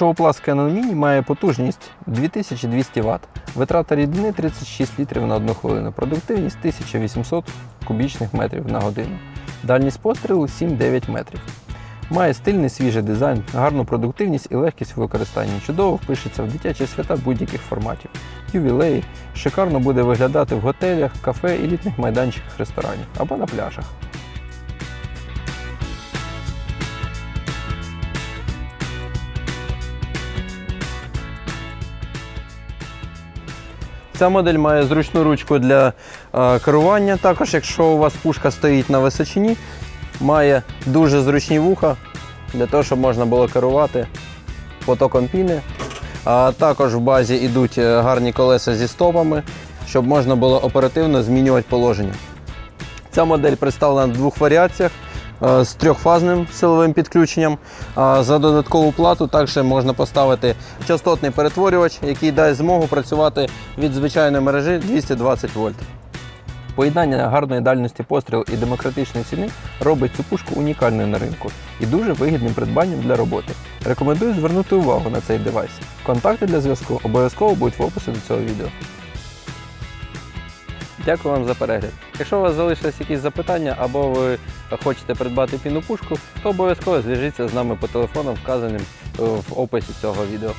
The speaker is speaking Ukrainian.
Шоупласт Canon Mini має потужність 2200 Вт, витрата рідини 36 літрів на одну хвилину, продуктивність 1800 кубічних метрів на годину, дальність пострілу 7-9 метрів. Має стильний свіжий дизайн, гарну продуктивність і легкість у використанні. Чудово впишеться в дитячі свята будь-яких форматів. Ювілеї шикарно буде виглядати в готелях, кафе і літніх майданчиках ресторанів або на пляжах. Ця модель має зручну ручку для е, керування. Також, якщо у вас пушка стоїть на височині, має дуже зручні вуха для того, щоб можна було керувати потоком піни. А також в базі йдуть е, гарні колеса зі стопами, щоб можна було оперативно змінювати положення. Ця модель представлена в двох варіаціях з трьохфазним силовим підключенням. За додаткову плату також можна поставити частотний перетворювач, який дасть змогу працювати від звичайної мережі 220 вольт. Поєднання гарної дальності пострілу і демократичної ціни робить цю пушку унікальною на ринку і дуже вигідним придбанням для роботи. Рекомендую звернути увагу на цей девайс. Контакти для зв'язку обов'язково будуть в описі до цього відео. Дякую вам за перегляд. Якщо у вас залишились якісь запитання або ви хочете придбати піну пушку, то обов'язково зв'яжіться з нами по телефону, вказаним е, в описі цього відео.